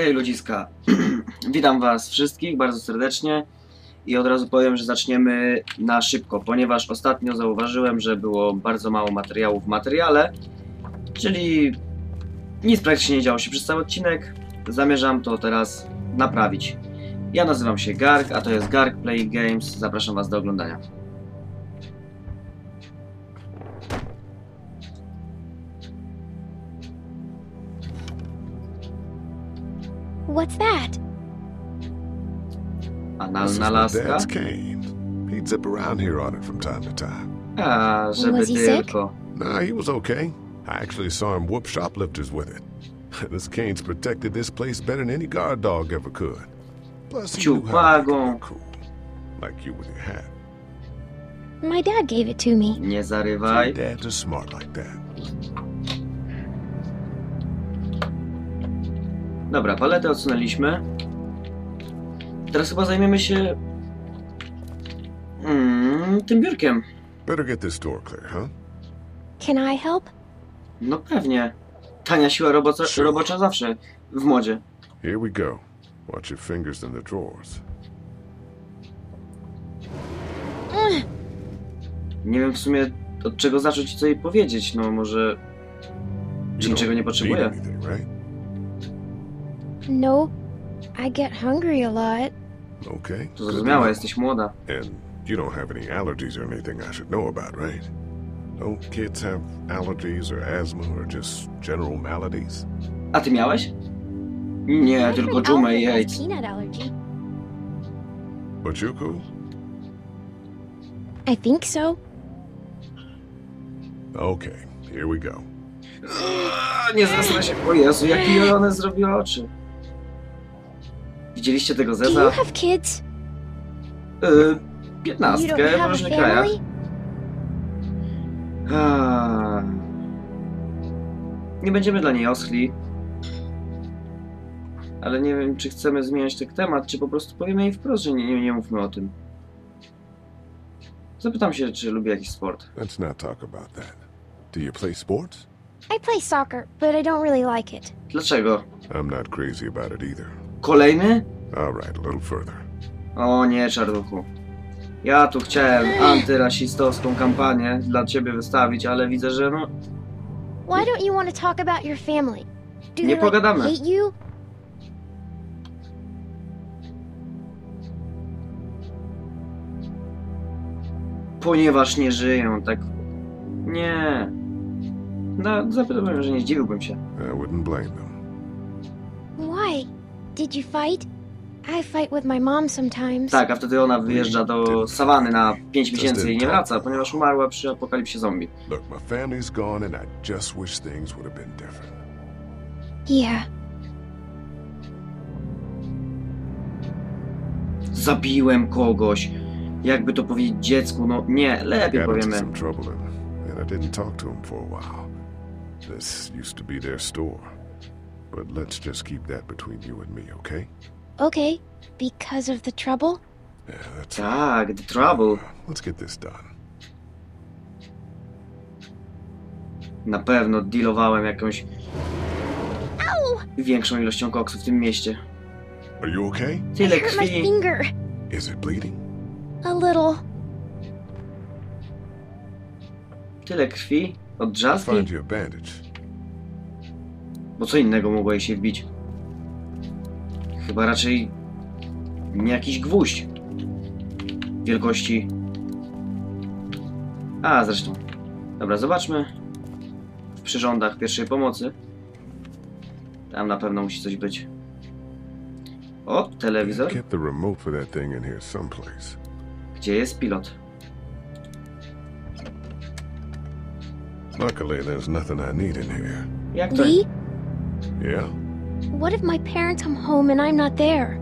Okej, ludziska. Witam Was wszystkich bardzo serdecznie i od razu powiem, że zaczniemy na szybko, ponieważ ostatnio zauważyłem, że było bardzo mało materiału w materiale, czyli nic praktycznie nie działo się przez cały odcinek. Zamierzam to teraz naprawić. Ja nazywam się Garg, a to jest Garg Play Games. Zapraszam Was do oglądania. What's that? This is Analna my dad's cane. He'd zip around here on it from time to time. A, żeby Was he sick? tylko. Nah, he was okay. I actually saw him whoop shoplifters with it. this cane's protected this place better than any guard dog ever could. Plus, he knew how to make it Ciupago. look cool. Like you with your hat. My dad gave it to me. Nie Your zarywaj. dads are smart like that. Dobra, paletę odsunęliśmy. Teraz chyba zajmiemy się... Mm, tym biurkiem. Better get this door clear, huh? Can I help? No pewnie. Tania siła robocza, Sure. robocza zawsze w modzie. Here we go. Watch your fingers in the drawers. Nie wiem w sumie od czego zacząć i co jej powiedzieć. No może... Czy niczego nie need potrzebuje? anything, right? No, I get hungry a lot. Okay. To jesteś młoda. And you don't have any allergies or anything I should know about, right? Don't kids have allergies or asthma or just general maladies? A ty miałeś? Nie, My tylko dżumę i AIDS. peanut allergy. But you cool? I think so. Okay, here we go. Eee, Nie zesnę się. O Jezu, jakie one zrobiły oczy. Widzieliście tego Do you zeza? have kids? Yy, You don't piętnastkę w have a różnych krajach. family? Nie będziemy dla niej oschli. Ale nie wiem, czy chcemy zmieniać ten temat, czy po prostu powiemy jej wprost, że nie, nie, nie mówmy o tym. Zapytam się, czy lubi jakiś sport. Let's not talk about that. Do you play sports? I play soccer, but I don't really like it. Dlaczego? I'm not crazy about it either. Kolejny? All right, a little further. O nie, czarnuchu. Ja tu chciałem antyrasistowską kampanię dla ciebie wystawić, ale widzę, że no... Why don't you want to talk about your family? Do Nie they like, pogadamy. hate you? Ponieważ nie żyją, tak... Nie. No, zapytałem, że nie zdziwiłbym się. I wouldn't blame them. Did you fight? I fight with my mom sometimes. Tak, a wtedy ona wyjeżdża do sawanny na 5 miesięcy i nie wraca, ponieważ umarła przy apokalipsie zombie. Look, my family's gone and I just wish things would have been different. Yeah. Zabiłem kogoś. Jakby to powiedzieć dziecku, no nie, lepiej powiemy. some trouble and I didn't talk to him for a while. This used to be their store. But let's just keep that between you and me, okay? Okay. Because of the trouble? Yeah, that's Tak, the trouble. Let's get this done. Na pewno dealowałem jakąś Ow! większą ilością koksu w tym mieście. Are you okay? I Tyle hurt my krwi. finger. Is it bleeding? A little. Tyle krwi od I'll drzazgi? find you a bandage. Bo co innego mogło jej się wbić? Chyba raczej nie jakiś gwóźdź. Wielkości... A, zresztą. Dobra, zobaczmy. W przyrządach pierwszej pomocy. Tam na pewno musi coś być. O, telewizor. Gdzie jest pilot? Luckily, there's nothing I need in here. Jak to? Yeah? what if my parents come home and I'm not there?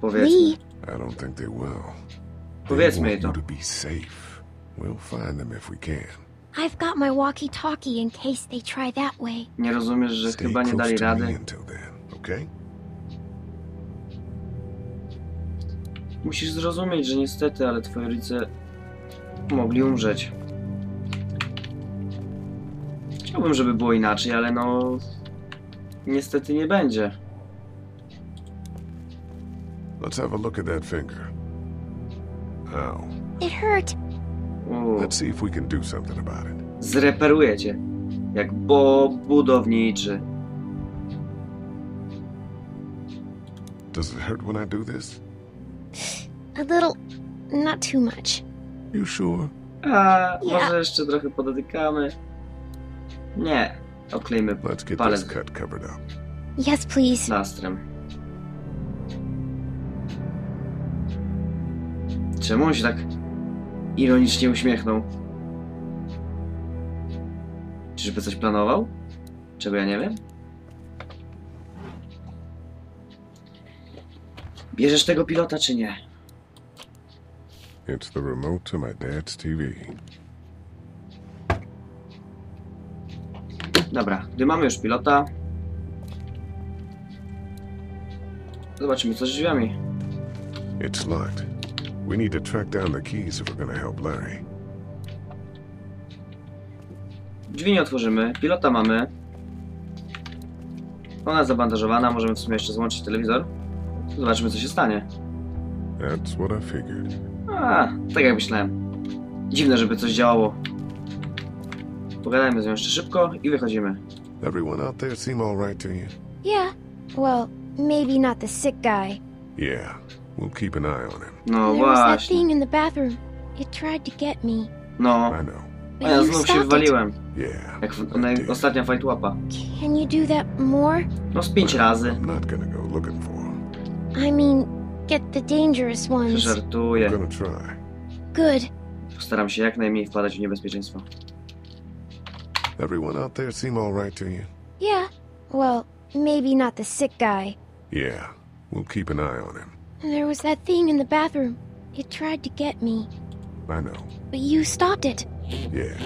Powiedzmy. I don't think they will. They Powiedzmy want to. you to be safe. We'll find them if we can. I've got my walkie-talkie in case they try that way. Nie rozumiesz, że Stay chyba nie close dali to me rady? until then, okay? Musisz zrozumieć, że niestety, ale twoi rodzice mogli umrzeć. Chciałbym, żeby było inaczej, ale no... Niestety nie będzie. Let's have a look at that finger. Ow. It hurt. Let's see if we can do something about it. zreperuję cię. Jak Bob budowniczy. Does it hurt when I do this? A little. Not too much. You sure? A, może jeszcze trochę podotykamy? Nie. Oklejmy Let's get palec this cut covered up. Yes, please. plastrem. Czemu on się tak ironicznie uśmiechnął? Czyżby coś planował? Czego ja nie wiem? Bierzesz tego pilota czy nie? It's the remote to my dad's TV. Dobra, gdy mamy już pilota. Zobaczymy co z drzwiami. It's locked. We need to track down the keys if we're gonna help Larry. Drzwi nie otworzymy, pilota mamy. Ona zabandażowana, możemy w sumie jeszcze złączyć telewizor. Zobaczymy co się stanie. That's what I figured. A, tak jak myślałem. Dziwne, żeby coś działało. Pogadajmy z nią jeszcze szybko i wychodzimy. Everyone out there seem all right to you? Yeah. Well, maybe not the sick guy. Yeah. We'll keep an eye on him. No there was that właśnie. thing in the bathroom. It tried to get me. No, I know. But a ja you znów się stopped it. wywaliłem. Yeah. Jak w, I na, ostatnia fight łapa. Can you do that more? No z pięć razy. I'm not gonna go looking for him. I mean, get the dangerous ones. Żartuję. I'm gonna try. Good. Postaram się jak najmniej wpadać w niebezpieczeństwo. Everyone out there seem all right to you? Yeah. Well, maybe not the sick guy. Yeah. We'll keep an eye on him. There was that thing in the bathroom. It tried to get me. I know. But you stopped it. Yeah,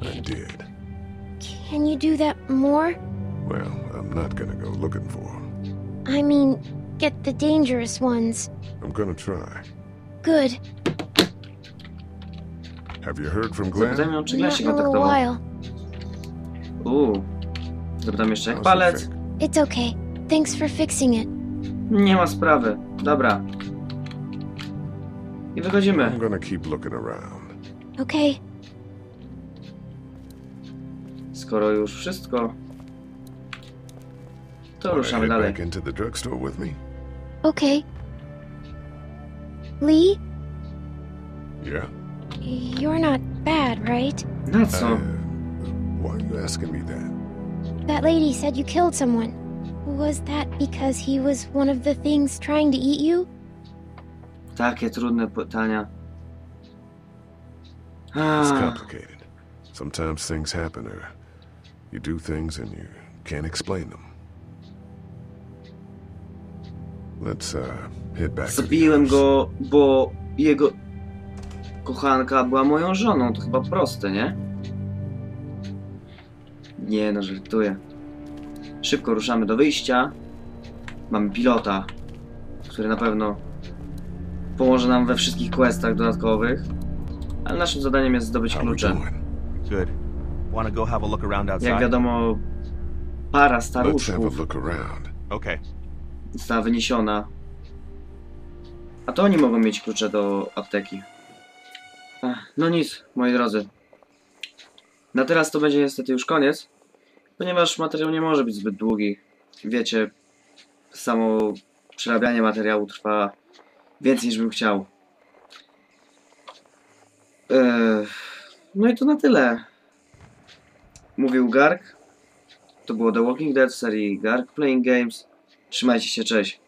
I did. Can you do that more? Well, I'm not gonna go looking for him. I mean, get the dangerous ones. I'm gonna try. Good. Have you heard from Zapytam Glenn? ją, czy Glenn Not się in a little kontaktował. while. Uuu. Zapytam jeszcze jak palec. finger? It's okay. Thanks for fixing it. Nie ma sprawy. Dobra. I wychodzimy. I'm gonna keep looking around. Okay. Skoro już wszystko, to Wanna ruszamy head dalej. back into the drugstore with me? Okay. Lee, Yeah. you're not bad, right? Na co? Uh, why are you asking me that? That lady said you killed someone. Was that because he was one of the things trying to eat you? Takie trudne pytania. It's Ah, complicated. Sometimes things happen, or you do things and you can't explain them. Let's uh, head back. Zabiłem go, bo jego kochanka była moją żoną. To chyba proste, nie? Nie no, żartuję. Szybko ruszamy do wyjścia. Mamy pilota, który na pewno pomoże nam we wszystkich questach dodatkowych. Ale naszym zadaniem jest zdobyć klucze. Jak wiadomo, para staruszków została wyniesiona. A to oni mogą mieć klucze do apteki. Ech, No nic, moi drodzy. Na teraz to będzie niestety już koniec, ponieważ materiał nie może być zbyt długi. Wiecie, samo przerabianie materiału trwa więcej niż bym chciał. Ech, No i to na tyle. Mówił Garg. To było The Walking Dead serii Garg Playing Games. Trzymajcie się, cześć.